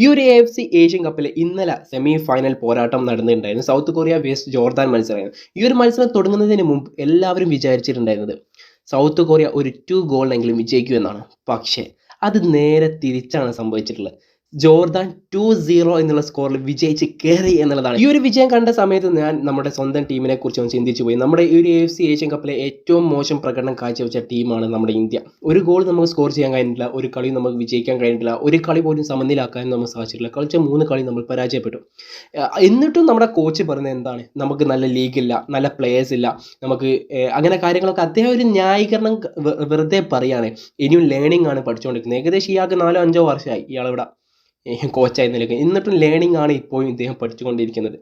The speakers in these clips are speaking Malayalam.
ഈ ഒരു എ എഫ് സി ഏഷ്യൻ കപ്പിൽ ഇന്നലെ സെമി ഫൈനൽ പോരാട്ടം നടന്നിട്ടുണ്ടായിരുന്നു. സൗത്ത് കൊറിയ വേസ്റ്റ് ജോർദാൻ മത്സരമായിരുന്നു. ഈ ഒരു മത്സരം തുടങ്ങുന്നതിന് മുമ്പ് എല്ലാവരും വിചാരിച്ചിട്ടുണ്ടായിരുന്നത് സൗത്ത് കൊറിയ ഒരു ടു ഗോളിനെങ്കിലും വിജയിക്കുമെന്നാണ്. പക്ഷേ അത് നേരെ തിരിച്ചാണ് സംഭവിച്ചിട്ടുള്ളത്. ജോർദാൻ ടു സീറോ എന്നുള്ള സ്കോറിൽ വിജയിച്ച് കയറി എന്നുള്ളതാണ്. ഈ ഒരു വിജയം കണ്ട സമയത്ത് ഞാൻ നമ്മുടെ സ്വന്തം ടീമിനെ കുറിച്ച് ഒന്ന് ചിന്തിച്ചു പോയി. നമ്മുടെ ഈ ഒരു എഫ് സി ഏഷ്യൻ കപ്പിലെ ഏറ്റവും മോശം പ്രകടനം കാഴ്ചവെച്ച ടീമാണ് നമ്മുടെ ഇന്ത്യ. ഒരു ഗോൾ നമുക്ക് സ്കോർ ചെയ്യാൻ കഴിഞ്ഞിട്ടില്ല ഒരു കളി നമുക്ക് വിജയിക്കാൻ കഴിഞ്ഞിട്ടില്ല ഒരു കളി പോലും സമനിലാക്കാൻ നമുക്ക് സാധിച്ചിട്ടില്ല. കളിച്ച മൂന്ന് കളി നമ്മൾ പരാജയപ്പെട്ടു. എന്നിട്ടും നമ്മുടെ കോച്ച് പറയുന്നത് എന്താണ്? നമുക്ക് നല്ല ലീഗ് ഇല്ല നല്ല പ്ലേയേഴ്സ് ഇല്ല നമുക്ക് അങ്ങനെ കാര്യങ്ങളൊക്കെ അദ്ദേഹം ഒരു ന്യായീകരണം വെറുതെ പറയുകയാണ് ഇനിയും ലേണിംഗ് ആണ് പഠിച്ചുകൊണ്ടിരിക്കുന്നത്. ഏകദേശം ഇയാൾക്ക് നാലോ അഞ്ചോ വർഷമായി ഇയാളിവിടെ. കോച്ചായി നിൽക്കുന്നത് എന്നിട്ടും ലേണിംഗ് ആണ് ഇപ്പോഴും ഇദ്ദേഹം പഠിച്ചുകൊണ്ടിരിക്കുന്നത്.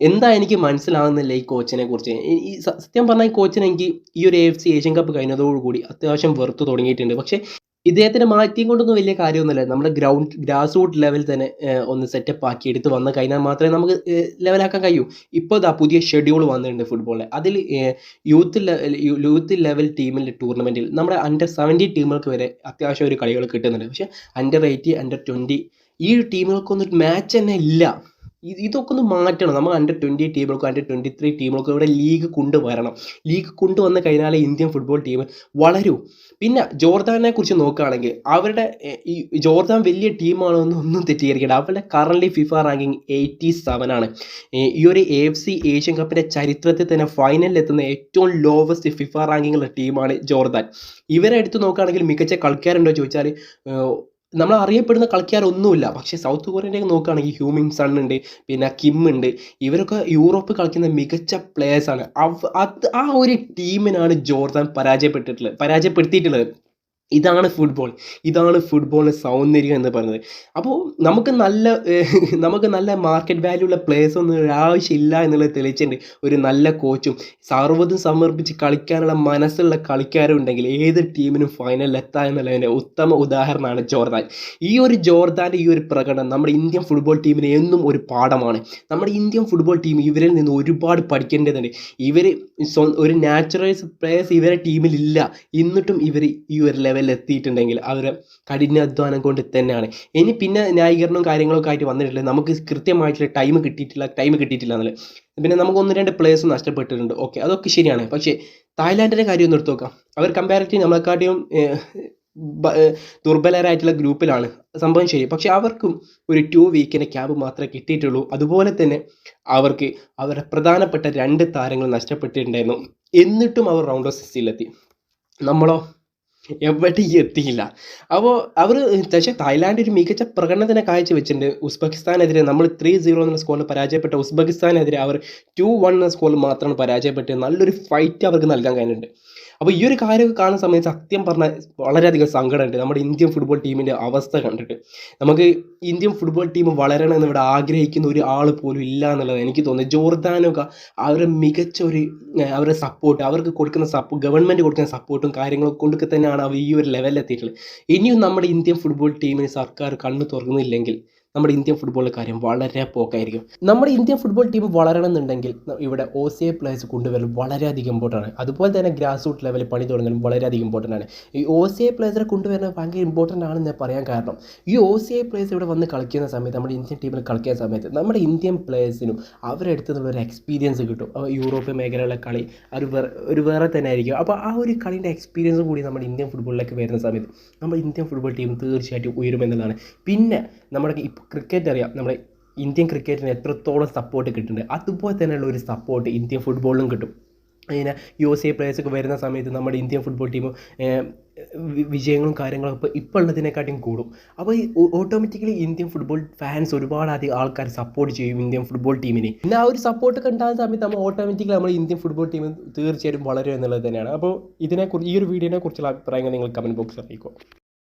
എന്താ എനിക്ക് മനസ്സിലാകുന്നില്ല ഈ കോച്ചിനെ കുറിച്ച്? ഈ- സത്യം പറഞ്ഞാൽ ഈ കോച്ചിനെ എനിക്ക് ഈ ഒരു എഫ് സി ഏഷ്യൻ കപ്പ് കഴിഞ്ഞതോടുകൂടി അത്യാവശ്യം വെറുത്തു തുടങ്ങിയിട്ടുണ്ട്. പക്ഷേ ഇദ്ദേഹത്തിന് മാറ്റിയും കൊണ്ടൊന്നും വലിയ കാര്യമൊന്നുമില്ല. നമ്മുടെ ഗ്രൗണ്ട് ഗ്രാസ് റൂട്ട് ലെവൽ തന്നെ ഒന്ന് സെറ്റപ്പ് ആക്കി എടുത്ത് വന്നു കഴിഞ്ഞാൽ മാത്രമേ നമുക്ക് ലെവലാക്കാൻ കഴിയൂ. ഇപ്പോൾ ഇതാ പുതിയ ഷെഡ്യൂൾ വന്നിട്ടുണ്ട് ഫുട്ബോളിൽ അതിൽ യൂത്ത് യൂത്ത് ലെവൽ ടീമിന്റെ ടൂർണമെന്റിൽ നമ്മുടെ അണ്ടർ സെവന്റി ടീമുകൾക്ക് വരെ അത്യാവശ്യം ഒരു കളികൾ കിട്ടുന്നുണ്ട്. പക്ഷേ അണ്ടർ എയ്റ്റി അണ്ടർ ട്വന്റി ഈ ടീമുകൾക്കൊന്നും മാച്ച് തന്നെ ഇല്ല. ഇത് ഇതൊക്കെ ഒന്ന് മാറ്റണം. നമ്മൾ അണ്ടർ ട്വന്റി ടീമുകൾക്കും അണ്ടർ ട്വന്റി ത്രീ ടീമുകൾക്കും ഇവിടെ ലീഗ് കൊണ്ടുവരണം. ലീഗ് കൊണ്ടുവന്ന് കഴിഞ്ഞാലേ ഇന്ത്യൻ ഫുട്ബോൾ ടീം വളരൂ. പിന്നെ ജോർദാനെ കുറിച്ച് നോക്കുകയാണെങ്കിൽ അവരുടെ ഈ ജോർദാൻ വലിയ ടീമാണോ എന്ന് ഒന്നും തെറ്റിദ്ധരിക്കേണ്ട. അവരുടെ current FIFA ranking eighty seven ആണ് ഈ ഒരു എ എഫ് സി ഏഷ്യൻ കപ്പിന്റെ ചരിത്രത്തിൽ തന്നെ ഫൈനലിൽ എത്തുന്ന ഏറ്റവും ലോവസ്റ്റ് ഫിഫ റാങ്കിങ്ങുള്ള ടീമാണ് ജോർദാൻ. ഇവരെ എടുത്ത് നോക്കുകയാണെങ്കിൽ മികച്ച കളിക്കാരുണ്ടോ ചോദിച്ചാൽ നമ്മൾ അറിയപ്പെടുന്ന കളിക്കാരൊന്നുമില്ല. പക്ഷേ സൗത്ത് കൊറിയന്റെയൊക്കെ നോക്കുകയാണെങ്കിൽ ഹ്യൂമിൻ സൺ ഉണ്ട് പിന്നെ കിം ഉണ്ട്. ഇവരൊക്കെ യൂറോപ്പ് കളിക്കുന്ന മികച്ച പ്ലേയേഴ്സാണ് അത് ആ ഒരു ടീമിനാണ് ജോർദാൻ പരാജയപ്പെട്ടിട്ടുള്ളത് പരാജയപ്പെടുത്തിയിട്ടുള്ളത്. ഇതാണ് ഫുട്ബോൾ ഇതാണ് ഫുട്ബോളിന് സൗന്ദര്യം എന്ന് പറയുന്നത്. അപ്പോൾ നമുക്ക് നല്ല നമുക്ക് നല്ല മാർക്കറ്റ് വാല്യൂ ഉള്ള പ്ലേയേഴ്സ് ഒന്നും ആവശ്യമില്ല എന്നുള്ളത് തെളിയിച്ചിട്ടുണ്ട് ഒരു നല്ല കോച്ചും സർവതും സമർപ്പിച്ച് കളിക്കാനുള്ള മനസ്സുള്ള കളിക്കാരും ഉണ്ടെങ്കിൽ ഏത് ടീമിനും ഫൈനലിൽ എത്താം എന്നുള്ളതിന്റെ ഉത്തമ ഉദാഹരണമാണ് ജോർദാൻ. ഈ ഒരു ജോർദാന്റെ ഈ ഒരു പ്രകടനം നമ്മുടെ ഇന്ത്യൻ ഫുട്ബോൾ ടീമിന് എന്നും ഒരു പാഠമാണ്. നമ്മുടെ ഇന്ത്യൻ ഫുട്ബോൾ ടീം ഇവരിൽ നിന്ന് ഒരുപാട് പഠിക്കേണ്ടതുണ്ട്. ഇവർ ഒരു നാച്ചുറൽസ് പ്ലേയേഴ്സ് ഇവരെ ടീമിലില്ല എന്നിട്ടും ഇവർ ഈ ഒരു എത്തിയിട്ടുണ്ടെങ്കിൽ അവരെ കഠിനാധ്വാനം കൊണ്ട് തന്നെയാണ്. ഇനി പിന്നെ ന്യായീകരണവും കാര്യങ്ങളൊക്കെ ആയിട്ട് വന്നിട്ടില്ല നമുക്ക് കൃത്യമായിട്ടുള്ള ടൈം കിട്ടിയിട്ടില്ല ടൈം കിട്ടിയിട്ടില്ല എന്നുള്ളത്. പിന്നെ നമുക്ക് ഒന്ന് രണ്ട് പ്ലേയേഴ്സ് നഷ്ടപ്പെട്ടിട്ടുണ്ട്. ഓക്കെ അതൊക്കെ ശരിയാണ്. പക്ഷേ തായ്ലാൻഡിന്റെ കാര്യം ഒന്ന് എടുത്ത് നോക്കാം. അവർ കമ്പാരിറ്റീവ് നമ്മളെക്കാട്ടിയും ദുർബലരായിട്ടുള്ള ഗ്രൂപ്പിലാണ്. സംഭവം ശരി. പക്ഷെ അവർക്കും ഒരു ടു വീക്കിന്റെ ക്യാമ്പ് മാത്രമേ കിട്ടിയിട്ടുള്ളൂ. അതുപോലെ തന്നെ അവർക്ക് അവരുടെ പ്രധാനപ്പെട്ട രണ്ട് താരങ്ങൾ നഷ്ടപ്പെട്ടിട്ടുണ്ടായിരുന്നു. എന്നിട്ടും അവർ റൗണ്ട് ഓഫ് സിക്സിലെത്തി നമ്മളോ? എവിടെയും എത്തിയില്ല. അപ്പോൾ അവർ പക്ഷേ തായ്ലാൻഡ് ഒരു മികച്ച പ്രകടനം തന്നെ കാഴ്ചവെച്ചിട്ടുണ്ട്. ഉസ്ബെക്കിസ്ഥാനെതിരെ നമ്മൾ ത്രീ സീറോ എന്ന സ്കോറിൽ പരാജയപ്പെട്ട ഉസ്ബെക്കിസ്ഥാനെതിരെ അവർ ടു വൺ എന്ന സ്കോറിൽ മാത്രമാണ് പരാജയപ്പെട്ട് നല്ലൊരു ഫൈറ്റ് അവർക്ക് നൽകാൻ കഴിഞ്ഞിട്ടുണ്ട്. അപ്പോൾ ഈ ഒരു കാര്യമൊക്കെ കാണുന്ന സമയത്ത് സത്യം പറഞ്ഞാൽ വളരെയധികം സങ്കടമുണ്ട്. നമ്മുടെ ഇന്ത്യൻ ഫുട്ബോൾ ടീമിന്റെ അവസ്ഥ കണ്ടിട്ട്. നമുക്ക് ഇന്ത്യൻ ഫുട്ബോൾ ടീം വളരണം എന്ന് ഇവിടെ ആഗ്രഹിക്കുന്ന ഒരു ആൾ പോലും ഇല്ല എന്നുള്ളത് എനിക്ക് തോന്നുന്നു. ജോർദാനൊക്കെ അവരുടെ മികച്ച ഒരു അവരുടെ സപ്പോർട്ട് അവർക്ക് കൊടുക്കുന്ന സപ്പോർട്ട് ഗവൺമെന്റ് കൊടുക്കുന്ന സപ്പോർട്ടും കാര്യങ്ങളും കൊണ്ടൊക്കെ തന്നെയാണ് അവർ ഈ ഒരു ലെവലിൽ എത്തിയിട്ടുള്ളത്. ഇനിയും നമ്മുടെ ഇന്ത്യൻ ഫുട്ബോൾ ടീമിന് സർക്കാർ കണ്ണു തുറക്കുന്നില്ലെങ്കിൽ നമ്മുടെ ഇന്ത്യൻ ഫുട്ബോളിന്റെ കാര്യം വളരെ പോക്കായിരിക്കും. നമ്മുടെ ഇന്ത്യൻ ഫുട്ബോൾ ടീം വളരണമെന്നുണ്ടെങ്കിൽ ഇവിടെ ഒ സി എ പ്ലേയേഴ്സ് കൊണ്ടുവരൽ വളരെയധികം ഇമ്പോർട്ടന്റ് ആണ്. അതുപോലെ തന്നെ ഗ്രാസ് റൂട്ട് ലെവലിൽ പണി തുടങ്ങലും വളരെയധികം ഇമ്പോർട്ടന്റ് ആണ്. ഈ ഒ സി എ പ്ലേയേഴ്സിനെ കൊണ്ടുവരുന്നത് ഭയങ്കര ഇമ്പോർട്ടന്റ് ആണെന്ന് ഞാൻ പറയാൻ കാരണം ഈ ഒ സി എ പ്ലേയേഴ്സ് ഇവിടെ വന്ന് കളിക്കുന്ന സമയത്ത് നമ്മുടെ ഇന്ത്യൻ ടീമിൽ കളിക്കുന്ന സമയത്ത് നമ്മുടെ ഇന്ത്യൻ പ്ലേയേഴ്സിനും അവരെടുത്ത് നിന്നുള്ള ഒരു എക്സ്പീരിയൻസ് കിട്ടും. യൂറോപ്യൻ മേഖലയിലെ കളി വേറെ ഒരു വേറെ തന്നെ ആയിരിക്കും അപ്പോൾ ആ ഒരു കളീന്റെ എക്സ്പീരിയൻസ് കൂടി നമ്മുടെ ഇന്ത്യൻ ഫുട്ബോളിലേക്ക് വരുന്ന സമയത്ത് നമ്മുടെ ഇന്ത്യൻ ഫുട്ബോൾ ടീം തീർച്ചയായിട്ടും ഉയരുമെന്നുള്ളതാണ് പിന്നെ നമ്മുടെ ഇപ്പോൾ ക്രിക്കറ്റ് അറിയാം. നമ്മുടെ ഇന്ത്യൻ ക്രിക്കറ്റിന് എത്രത്തോളം സപ്പോർട്ട് കിട്ടുന്നുണ്ട് അതുപോലെ തന്നെയുള്ള ഒരു സപ്പോർട്ട് ഇന്ത്യൻ ഫുട്ബോളിലും കിട്ടും. ഇങ്ങനെ യു എസ് എ പ്ലേയേഴ്സൊക്കെ വരുന്ന സമയത്ത് നമ്മുടെ ഇന്ത്യൻ ഫുട്ബോൾ ടീം വിജയങ്ങളും കാര്യങ്ങളും ഇപ്പോൾ ഇപ്പോൾ ഉള്ളതിനെക്കാട്ടിയും കൂടും. അപ്പോൾ ഈ ഓട്ടോമാറ്റിക്കലി ഇന്ത്യൻ ഫുട്ബോൾ ഫാൻസ് ഒരുപാടധികം ആൾക്കാർ സപ്പോർട്ട് ചെയ്യും ഇന്ത്യൻ ഫുട്ബോൾ ടീമിനെ പിന്നെ ആ ഒരു സപ്പോർട്ട് ഉണ്ടാകുന്ന സമയത്ത് നമ്മൾ ഓട്ടോമാറ്റിക്കലി നമ്മൾ ഇന്ത്യൻ ഫുട്ബോൾ ടീം തീർച്ചയായിട്ടും വളരും എന്നുള്ളത് തന്നെയാണ്. അപ്പോൾ ഇതിനെക്കുറിച്ച് ഈ ഒരു വീഡിയോനെ കുറിച്ചുള്ള അഭിപ്രായങ്ങൾ നിങ്ങൾ കമന്റ് ബോക്സിൽ അറിയിക്കുക.